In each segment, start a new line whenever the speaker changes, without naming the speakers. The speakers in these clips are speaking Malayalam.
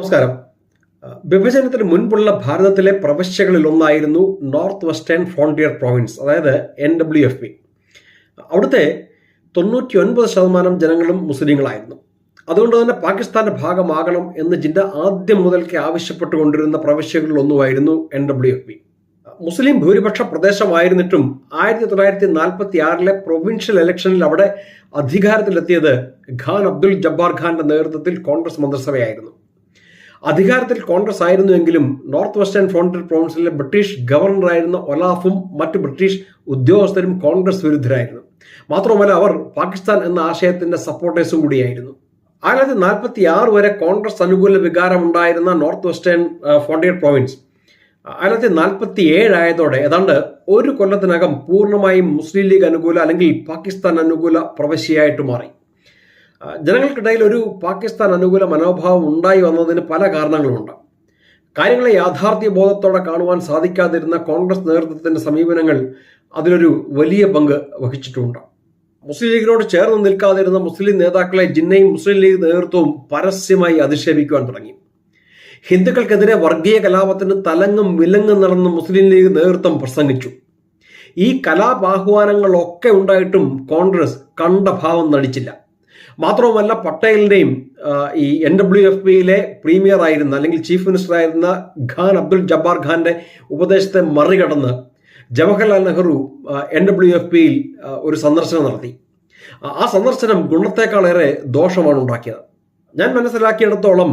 നമസ്കാരം. വിഭജനത്തിന് മുൻപുള്ള ഭാരതത്തിലെ പ്രവിശ്യകളിൽ ഒന്നായിരുന്നു നോർത്ത് വെസ്റ്റേൺ ഫ്രോണ്ടിയർ പ്രോവിൻസ് അതായത് എൻ ഡബ്ല്യു എഫ് പി അവിടുത്തെ തൊണ്ണൂറ്റി ഒൻപത് ശതമാനം ജനങ്ങളും മുസ്ലിങ്ങളായിരുന്നു. അതുകൊണ്ട് തന്നെ പാകിസ്ഥാന്റെ ഭാഗമാകണം എന്ന് ജിന്ന ആദ്യം മുതൽക്കേ ആവശ്യപ്പെട്ടുകൊണ്ടിരുന്ന പ്രവിശ്യകളിൽ ഒന്നുമായിരുന്നു എൻ ഡബ്ല്യു എഫ് പി മുസ്ലിം ഭൂരിപക്ഷ പ്രദേശമായിരുന്നിട്ടും ആയിരത്തി തൊള്ളായിരത്തി നാൽപ്പത്തി ആറിലെ പ്രൊവിൻഷ്യൽ ഇലക്ഷനിൽ അവിടെ അധികാരത്തിലെത്തിയത് ഖാൻ അബ്ദുൽ ജബ്ബാർ ഖാന്റെ നേതൃത്വത്തിൽ കോൺഗ്രസ് മന്ത്രിസഭയായിരുന്നു. അധികാരത്തിൽ കോൺഗ്രസ് ആയിരുന്നുവെങ്കിലും നോർത്ത് വെസ്റ്റേൺ ഫ്രോണ്ടിയർ പ്രൊവിൻസിലെ ബ്രിട്ടീഷ് ഗവർണറായിരുന്ന ഒലാഫും മറ്റ് ബ്രിട്ടീഷ് ഉദ്യോഗസ്ഥരും കോൺഗ്രസ് വിരുദ്ധരായിരുന്നു. മാത്രമല്ല അവർ പാകിസ്ഥാൻ എന്ന ആശയത്തിന്റെ സപ്പോർട്ടേഴ്സും കൂടിയായിരുന്നു. ആയിരത്തി നാൽപ്പത്തി ആറ് വരെ കോൺഗ്രസ് അനുകൂല വികാരമുണ്ടായിരുന്ന നോർത്ത് വെസ്റ്റേൺ ഫ്രോണ്ടിയർ പ്രൊവിൻസ് ആയിരത്തി നാൽപ്പത്തി ഏഴായതോടെ ഏതാണ്ട് ഒരു കൊല്ലത്തിനകം പൂർണമായും മുസ്ലിം ലീഗ് അനുകൂല അല്ലെങ്കിൽ പാകിസ്ഥാൻ അനുകൂല പ്രവശ്യയായിട്ട് മാറി. ജനങ്ങൾക്കിടയിൽ ഒരു പാകിസ്ഥാൻ അനുകൂല മനോഭാവം ഉണ്ടായി വന്നതിന് പല കാരണങ്ങളുണ്ട് കാര്യങ്ങളെ യാഥാർത്ഥ്യ ബോധത്തോടെ കാണുവാൻ സാധിക്കാതിരുന്ന കോൺഗ്രസ് നേതൃത്വത്തിന്റെ സമീപനങ്ങൾ അതിലൊരു വലിയ പങ്ക് വഹിച്ചിട്ടുണ്ട്. മുസ്ലിം ലീഗിനോട് ചേർന്ന് നിൽക്കാതിരുന്ന മുസ്ലിം നേതാക്കളെ ജിന്നയും മുസ്ലിം ലീഗ് നേതൃത്വവും പരസ്യമായി അധിക്ഷേപിക്കുവാൻ തുടങ്ങി. ഹിന്ദുക്കൾക്കെതിരെ വർഗീയ കലാപത്തിന് തലങ്ങും വിലങ്ങും നടന്ന് മുസ്ലിം ലീഗ് നേതൃത്വം പ്രസംഗിച്ചു. ഈ കലാപാഹ്വാനങ്ങളൊക്കെ ഉണ്ടായിട്ടും കോൺഗ്രസ് കണ്ട ഭാവം നടിച്ചില്ല. മാത്രവുമല്ല പട്ടേലിന്റെയും ഈ എൻ ഡബ്ല്യു എഫ് പിയിലെ പ്രീമിയർ ആയിരുന്ന അല്ലെങ്കിൽ ചീഫ് മിനിസ്റ്റർ ആയിരുന്ന ഖാൻ അബ്ദുൽ ജബ്ബാർ ഖാന്റെ ഉപദേശത്തെ മറികടന്ന് Jawaharlal Nehru N W F പിയിൽ ഒരു സന്ദർശനം നടത്തി. ആ സന്ദർശനം ഗുണത്തേക്കാളേറെ ദോഷമാണ് ഉണ്ടാക്കിയത്. ഞാൻ മനസ്സിലാക്കിയിടത്തോളം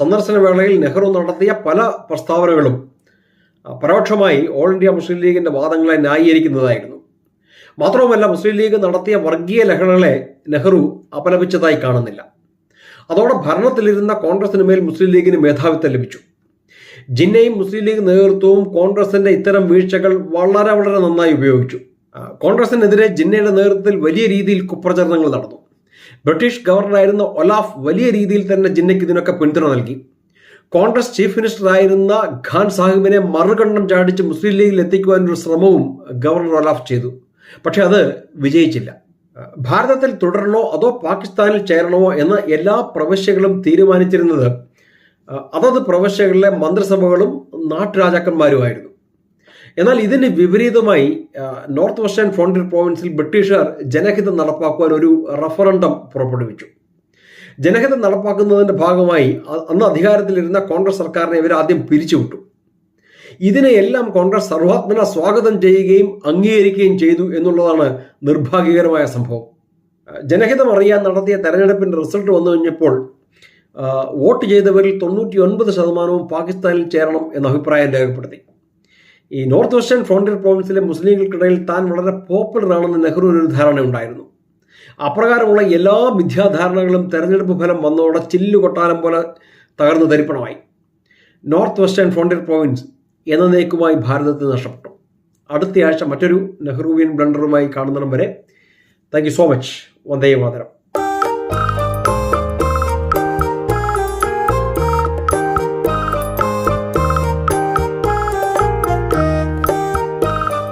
സന്ദർശന വേളയിൽ നെഹ്റു നടത്തിയ പല പ്രസ്താവനകളും പരോക്ഷമായി ഓൾ ഇന്ത്യ മുസ്ലിം ലീഗിന്റെ വാദങ്ങളെ ന്യായീകരിക്കുന്നതായിരുന്നു. മാത്രവുമല്ല മുസ്ലിം ലീഗ് നടത്തിയ വർഗീയ ലഹളകളെ നെഹ്റു അപലപിച്ചതായി കാണുന്നില്ല. അതോടെ ഭരണത്തിലിരുന്ന കോൺഗ്രസിന് മേൽ മുസ്ലിം ലീഗിന് മേധാവിത്വം ലഭിച്ചു. ജിന്നയും മുസ്ലിം ലീഗ് നേതൃത്വവും കോൺഗ്രസിന്റെ ഇത്തരം വീഴ്ചകൾ വളരെ വളരെ നന്നായി ഉപയോഗിച്ചു. കോൺഗ്രസിനെതിരെ ജിന്നയുടെ നേതൃത്വത്തിൽ വലിയ രീതിയിൽ കുപ്രചരണങ്ങൾ നടന്നു. ബ്രിട്ടീഷ് ഗവർണറായിരുന്ന ഒലാഫ് വലിയ രീതിയിൽ തന്നെ ജിന്നയ്ക്ക് ഇതിനൊക്കെ പിന്തുണ നൽകി. കോൺഗ്രസ് ചീഫ് മിനിസ്റ്റർ ആയിരുന്ന ഖാൻ സാഹിബിനെ മറുകണ്ഠം ചാടിച്ച് മുസ്ലിം ലീഗിൽ എത്തിക്കുവാനൊരു ശ്രമവും ഗവർണർ ഒലാഫ് ചെയ്തു. പക്ഷെ അത് വിജയിച്ചില്ല. ഭാരതത്തിൽ തുടരണോ അതോ പാകിസ്ഥാനിൽ ചേരണമോ എന്ന് എല്ലാ പ്രവശ്യകളും തീരുമാനിച്ചിരുന്നത് അതത് പ്രവശ്യകളിലെ മന്ത്രിസഭകളും നാട്ടുരാജാക്കന്മാരുമായിരുന്നു. എന്നാൽ ഇതിന് വിപരീതമായി നോർത്ത് വെസ്റ്റേൺ ഫ്രോണ്ടിയർ പ്രോവിൻസിൽ ബ്രിട്ടീഷുകാർ ജനഹിതം നടപ്പാക്കുവാൻ ഒരു റഫറണ്ടം പുറപ്പെടുവിച്ചു. ജനഹിതം നടപ്പാക്കുന്നതിന്റെ ഭാഗമായി അന്ന് അധികാരത്തിലിരുന്ന കോൺഗ്രസ് സർക്കാരിനെ ഇവർ ആദ്യം പിരിച്ചുവിട്ടു. ഇതിനെയെല്ലാം കോൺഗ്രസ് സർവാത്മന സ്വാഗതം ചെയ്യുകയും അംഗീകരിക്കുകയും ചെയ്തു എന്നുള്ളതാണ് നിർഭാഗ്യകരമായ സംഭവം. ജനഹിതം അറിയാൻ നടത്തിയ തെരഞ്ഞെടുപ്പിന്റെ റിസൾട്ട് വന്നു കഴിഞ്ഞപ്പോൾ വോട്ട് ചെയ്തവരിൽ തൊണ്ണൂറ്റി ഒൻപത് ശതമാനവും പാകിസ്ഥാനിൽ ചേരണം എന്ന അഭിപ്രായം രേഖപ്പെടുത്തി. ഈ നോർത്ത് വെസ്റ്റേൺ ഫ്രോണ്ടിയർ പ്രോവിൻസിലെ മുസ്ലിങ്ങൾക്കിടയിൽ താൻ വളരെ പോപ്പുലർ ആണെന്ന് നെഹ്റു ഒരു ധാരണ ഉണ്ടായിരുന്നു. അപ്രകാരമുള്ള എല്ലാ മിഥ്യാധാരണകളും തെരഞ്ഞെടുപ്പ് ഫലം വന്നതോടെ ചില്ലു കൊട്ടാരം പോലെ തകർന്നു തരിപ്പണമായി. നോർത്ത് വെസ്റ്റേൺ ഫ്രോണ്ടിയർ പ്രോവിൻസ് എന്നേക്കുമായി ഭാരതത്തിൽ നഷ്ടപ്പെട്ടു. അടുത്തയാഴ്ച മറ്റൊരു നെഹ്റുവിയൻ ബ്ലണ്ടറുമായി കാണുന്നിടം വരെ. Thank you so much Vande Mataram.